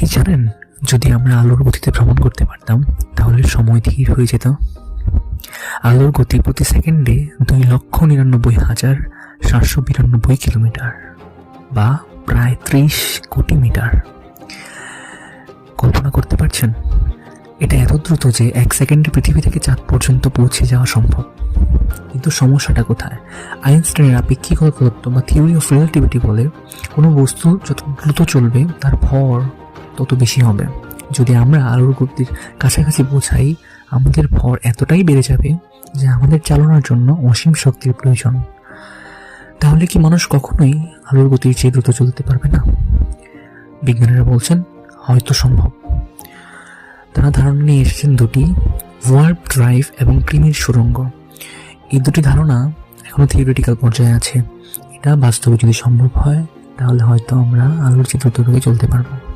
কি জানেন? যদি আমরা আলোর গতিতে ভ্রমণ করতে পারতাম, তাহলে সময় ধীর হয়ে যেত। আলোর গতি প্রতি সেকেন্ডে দুই লক্ষ নিরানব্বই হাজার সাতশো বিরানব্বই কিলোমিটার, বা প্রায় ত্রিশ কোটি মিটার। কল্পনা করতে পারছেন? এটা এত দ্রুত যে এক সেকেন্ডে পৃথিবী থেকে চাঁদ পর্যন্ত পৌঁছে যাওয়া সম্ভব। কিন্তু সমস্যাটা কোথায়? আইনস্টাইনের আপেক্ষিকতা তত্ত্ব বা থিওরি অফ রিলেটিভিটি বলে কোনো বস্তু যত দ্রুত চলবে, তার ভর তত বেশি হবে। যদি আমরা আলোর গতির কাছাকাছি পৌঁছাই, আমাদের ভর এতটাই বেড়ে যাবে যে আমাদের চালানোর জন্য অসীম শক্তির প্রয়োজন। তাহলে কি মানুষ কখনোই আলোর গতির চেয়ে দ্রুত চলতে পারবে না? বিজ্ঞানীরা বলছেন, হয়তো সম্ভব। তারা ধারণা নিয়ে এসেছেন দুটি ওয়ার্প ড্রাইভ এবং ক্রিমির সুড়ঙ্গ এই দুটি ধারণা এখনও থিওরিটিক্যাল পর্যায়ে আছে। এটা বাস্তবে যদি সম্ভব হয়, তাহলে হয়তো আমরা আলোর চেয়ে দ্রুতভাবে চলতে পারব।